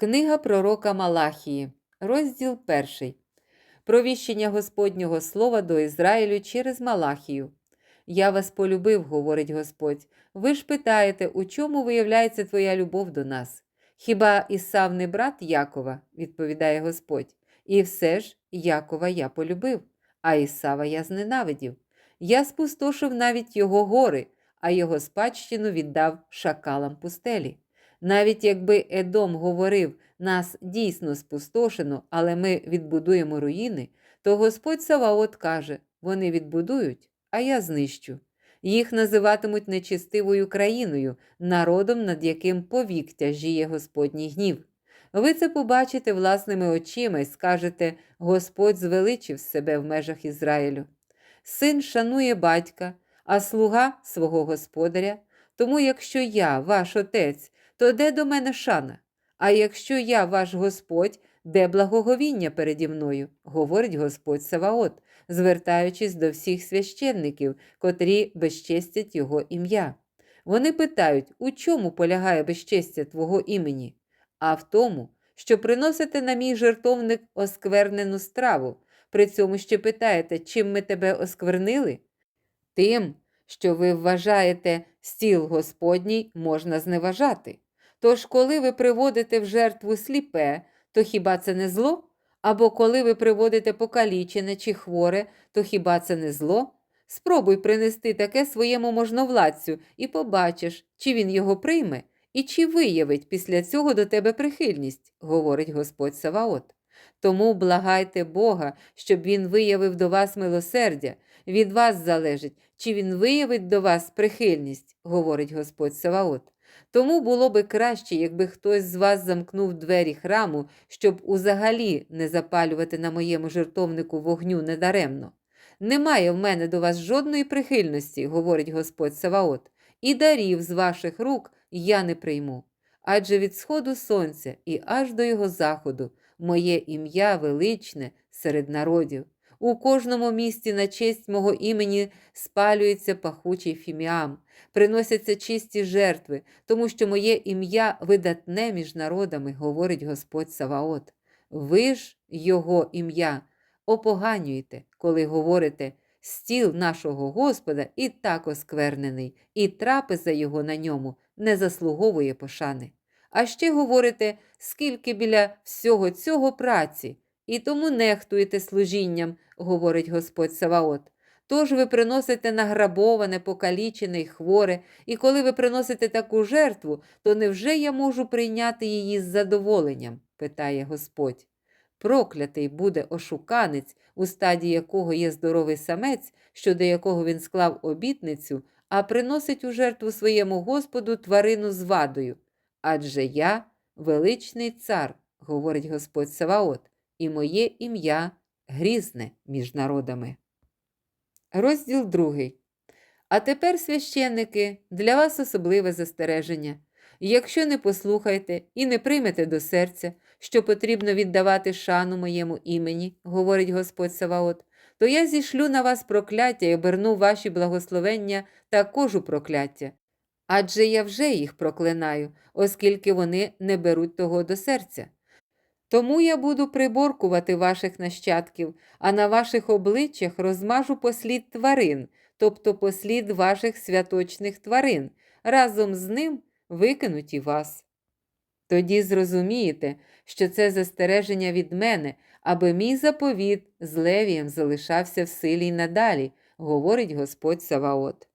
Книга пророка Малахії, розділ 1. Провіщення Господнього слова до Ізраїлю через Малахію. Я вас полюбив, говорить Господь. Ви ж питаєте, у чому виявляється твоя любов до нас? Хіба Ісав не брат Якова, відповідає Господь. І все ж Якова я полюбив, а Ісава я зненавидів. Я спустошив навіть його гори, а його спадщину віддав шакалам пустелі. Навіть якби Едом говорив, нас дійсно спустошено, але ми відбудуємо руїни, то Господь Саваот каже: вони відбудують, а я знищу. Їх називатимуть нечистивою країною, народом, над яким повік тяжіє Господній гнів. Ви це побачите власними очима і скажете: Господь звеличив себе в межах Ізраїлю. Син шанує батька, а слуга свого господаря. Тому, якщо я, ваш отець, то де до мене шана? А якщо я ваш Господь, де благоговіння переді мною, говорить Господь Саваот, звертаючись до всіх священників, котрі безчестять Його ім'я. Вони питають, у чому полягає безчестя Твого імені? А в тому, що приносите на мій жертовник осквернену страву, при цьому ще питаєте, чим ми тебе осквернили? Тим, що ви вважаєте стіл Господній, можна зневажати. Тож, коли ви приводите в жертву сліпе, то хіба це не зло? Або коли ви приводите покалічене чи хворе, то хіба це не зло? Спробуй принести таке своєму можновладцю і побачиш, чи він його прийме, і чи виявить після цього до тебе прихильність, говорить Господь Саваот. Тому благайте Бога, щоб Він виявив до вас милосердя. Від вас залежить, чи він виявить до вас прихильність, говорить Господь Саваот. Тому було би краще, якби хтось з вас замкнув двері храму, щоб узагалі не запалювати на моєму жертовнику вогню недаремно. Немає в мене до вас жодної прихильності, говорить Господь Саваот, і дарів з ваших рук я не прийму. Адже від сходу сонця і аж до його заходу моє ім'я величне серед народів. У кожному місті на честь мого імені спалюється пахучий фіміам, приносяться чисті жертви, тому що моє ім'я видатне між народами, говорить Господь Саваот. Ви ж його ім'я опоганюєте, коли говорите стіл нашого Господа і так осквернений, і трапеза його на ньому не заслуговує пошани. А ще говорите, скільки біля всього цього праці, і тому нехтуєте служінням, говорить Господь Саваот. Тож ви приносите награбоване, покалічене й хворе, і коли ви приносите таку жертву, то невже я можу прийняти її з задоволенням? питає Господь. Проклятий буде ошуканець, у стаді якого є здоровий самець, щодо якого він склав обітницю, а приносить у жертву своєму Господу тварину з вадою. Адже я величний цар, говорить Господь Саваот, і моє ім'я грізне між народами. Розділ другий. А тепер, священники, для вас особливе застереження. Якщо не послухаєте і не приймете до серця, що потрібно віддавати шану моєму імені, говорить Господь Саваот, то я зішлю на вас прокляття і оберну ваші благословення також у прокляття. Адже я вже їх проклинаю, оскільки вони не беруть того до серця. Тому я буду приборкувати ваших нащадків, а на ваших обличчях розмажу послід тварин, тобто послід ваших святочних тварин, разом з ним викинуть і вас. Тоді зрозумієте, що це застереження від мене, аби мій заповіт з Левієм залишався в силі й надалі, говорить Господь Саваот.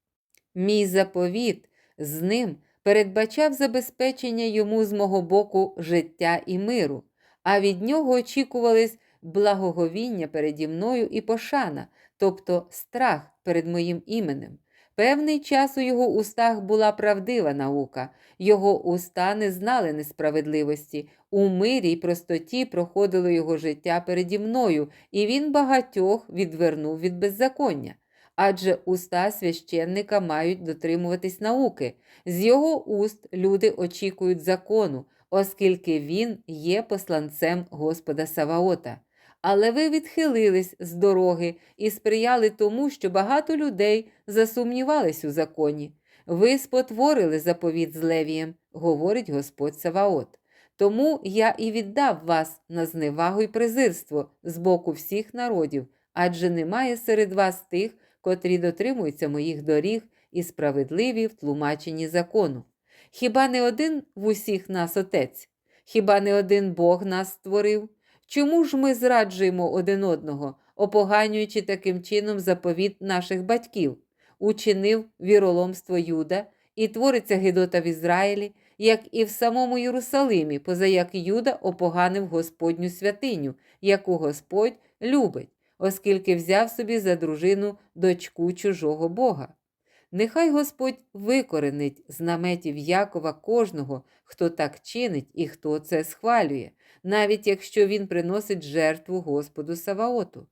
Мій заповіт з ним передбачав забезпечення йому з мого боку життя і миру а від нього очікувались благоговіння переді мною і пошана, тобто страх перед моїм іменем. Певний час у його устах була правдива наука, його уста не знали несправедливості, у мирі й простоті проходило його життя переді мною, і він багатьох відвернув від беззаконня. Адже уста священника мають дотримуватись науки, з його уст люди очікують закону, оскільки він є посланцем Господа Саваота. Але ви відхилились з дороги і сприяли тому, що багато людей засумнівались у законі. Ви спотворили заповіт з Левієм, говорить Господь Саваот. Тому я і віддав вас на зневагу й презирство з боку всіх народів, адже немає серед вас тих, котрі дотримуються моїх доріг і справедливі в тлумаченні закону. Хіба не один в усіх нас отець? Хіба не один Бог нас створив? Чому ж ми зраджуємо один одного, опоганюючи таким чином заповіт наших батьків? Учинив віроломство Юда і твориться Гедота в Ізраїлі, як і в самому Єрусалимі, позаяк Юда опоганив Господню святиню, яку Господь любить, оскільки взяв собі за дружину дочку чужого Бога. Нехай Господь викоренить з наметів Якова кожного, хто так чинить і хто це схвалює, навіть якщо він приносить жертву Господу Саваоту.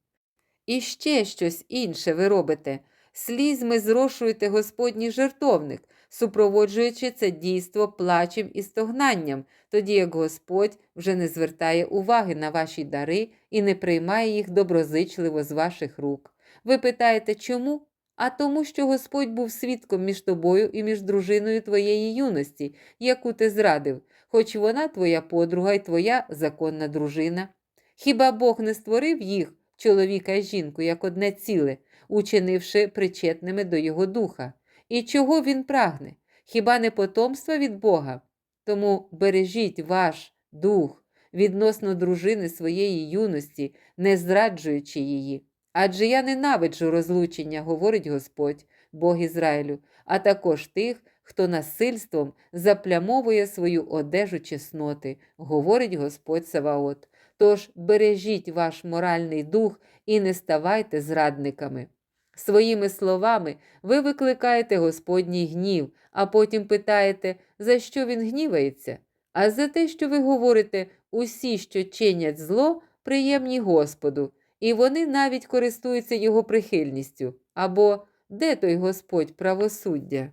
І ще щось інше ви робите. Слізьми зрошуєте Господній жертовник, супроводжуючи це дійство плачем і стогнанням, тоді як Господь вже не звертає уваги на ваші дари і не приймає їх доброзичливо з ваших рук. Ви питаєте, чому? А тому, що Господь був свідком між тобою і між дружиною твоєї юності, яку ти зрадив, хоч вона твоя подруга і твоя законна дружина. Хіба Бог не створив їх, чоловіка і жінку, як одне ціле, учинивши причетними до Його духа? І чого він прагне? Хіба не потомства від Бога? Тому бережіть ваш дух відносно дружини своєї юності, не зраджуючи її. Адже я ненавиджу розлучення, говорить Господь, Бог Ізраїлю, а також тих, хто насильством заплямовує свою одежу чесноти, говорить Господь Саваот. Тож бережіть ваш моральний дух і не ставайте зрадниками. Своїми словами ви викликаєте Господній гнів, а потім питаєте, за що він гнівається? А за те, що ви говорите, усі, що чинять зло, приємні Господу, і вони навіть користуються його прихильністю. Або де той Господь правосуддя?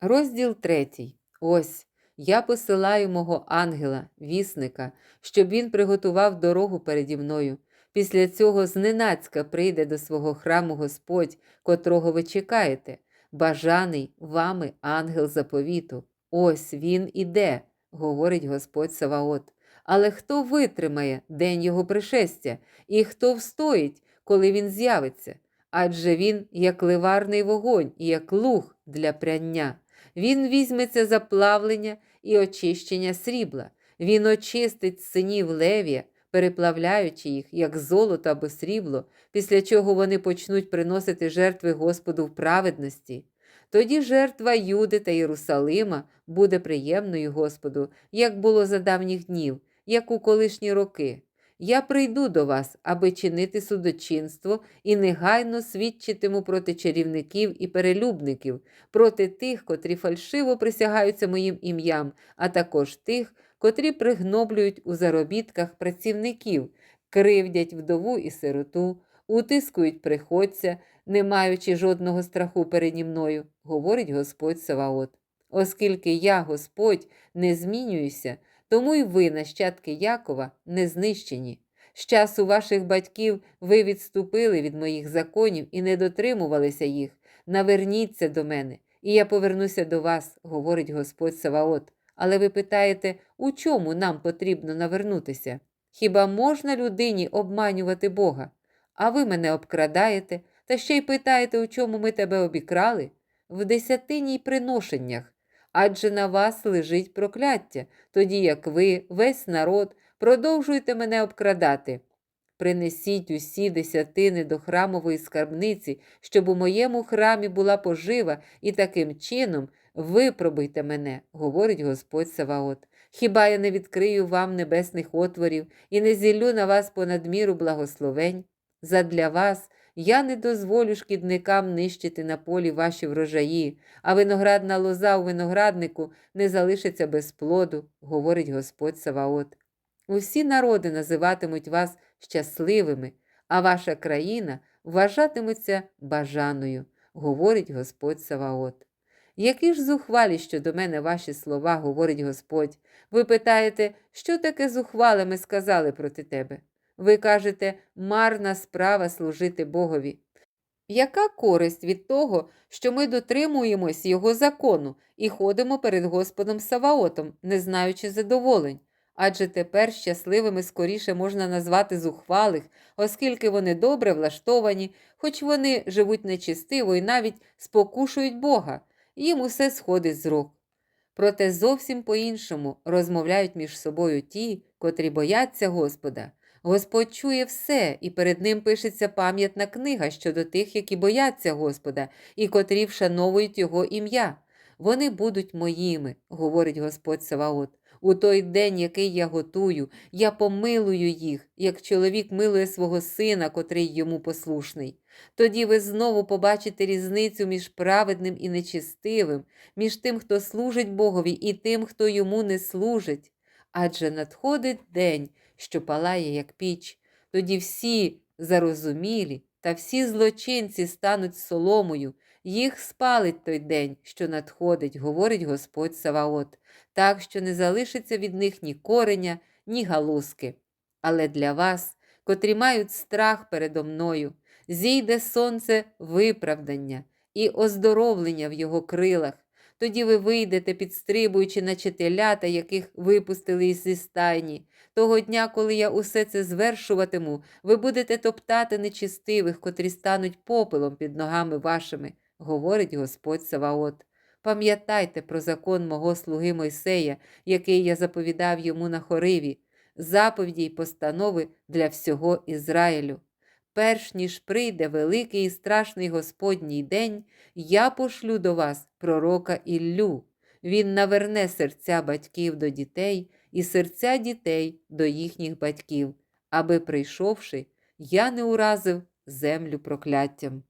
Розділ третій. Ось я посилаю мого ангела, вісника, щоб він приготував дорогу переді мною. Після цього зненацька прийде до свого храму Господь, котрого ви чекаєте, бажаний вами ангел заповіту. Ось він іде, говорить Господь Саваот. Але хто витримає день його пришестя, і хто встоїть, коли він з'явиться? Адже він як ливарний вогонь як луг для пряння. Він візьметься за плавлення і очищення срібла. Він очистить синів левія, переплавляючи їх, як золото або срібло, після чого вони почнуть приносити жертви Господу в праведності. Тоді жертва Юди та Єрусалима буде приємною Господу, як було за давніх днів, як у колишні роки. Я прийду до вас, аби чинити судочинство і негайно свідчитиму проти чарівників і перелюбників, проти тих, котрі фальшиво присягаються моїм ім'ям, а також тих, котрі пригноблюють у заробітках працівників, кривдять вдову і сироту, утискують приходця, не маючи жодного страху переді мною, говорить Господь Саваот. Оскільки я, Господь, не змінююся, тому й ви, нащадки Якова, не знищені. З часу ваших батьків ви відступили від моїх законів і не дотримувалися їх. Наверніться до мене, і я повернуся до вас, говорить Господь Саваот. Але ви питаєте, у чому нам потрібно навернутися? Хіба можна людині обманювати Бога? А ви мене обкрадаєте, та ще й питаєте, у чому ми тебе обікрали? В десятині й приношеннях. Адже на вас лежить прокляття, тоді як ви, весь народ, продовжуєте мене обкрадати. Принесіть усі десятини до храмової скарбниці, щоб у моєму храмі була пожива, і таким чином випробуйте мене, говорить Господь Саваот. Хіба я не відкрию вам небесних отворів і не зіллю на вас понад міру благословень? Задля вас я не дозволю шкідникам нищити на полі ваші врожаї, а виноградна лоза у винограднику не залишиться без плоду, говорить Господь Саваот. Усі народи називатимуть вас щасливими, а ваша країна вважатиметься бажаною, говорить Господь Саваот. Які ж зухвалі щодо мене ваші слова, говорить Господь. Ви питаєте, що таке зухвале ми сказали проти тебе? Ви кажете, марна справа служити Богові. Яка користь від того, що ми дотримуємось Його закону і ходимо перед Господом Саваотом, не знаючи задоволень? Адже тепер щасливими скоріше можна назвати зухвалих, оскільки вони добре влаштовані, хоч вони живуть нечистиво і навіть спокушують Бога, їм усе сходить з рук. Проте зовсім по-іншому розмовляють між собою ті, котрі бояться Господа. Господь чує все, і перед ним пишеться пам'ятна книга щодо тих, які бояться Господа, і котрі вшановують Його ім'я. Вони будуть моїми, говорить Господь Саваот. У той день, який я готую, я помилую їх, як чоловік милує свого сина, котрий йому послушний. Тоді ви знову побачите різницю між праведним і нечистивим, між тим, хто служить Богові, і тим, хто йому не служить. Адже надходить день, що палає, як піч, тоді всі зарозумілі та всі злочинці стануть соломою, їх спалить той день, що надходить, говорить Господь Саваот, так що не залишиться від них ні кореня, ні галузки. Але для вас, котрі мають страх передо мною, зійде сонце виправдання і оздоровлення в його крилах. Тоді ви вийдете, підстрибуючи, наче телята, яких випустили із стайні. Того дня, коли я усе це звершуватиму, ви будете топтати нечистивих, котрі стануть попелом під ногами вашими, говорить Господь Саваот. Пам'ятайте про закон мого слуги Мойсея, який я заповідав йому на хориві, заповіді й постанови для всього Ізраїлю. Перш ніж прийде великий і страшний Господній день, я пошлю до вас пророка Іллю. Він наверне серця батьків до дітей і серця дітей до їхніх батьків, аби, прийшовши, я не уразив землю прокляттям.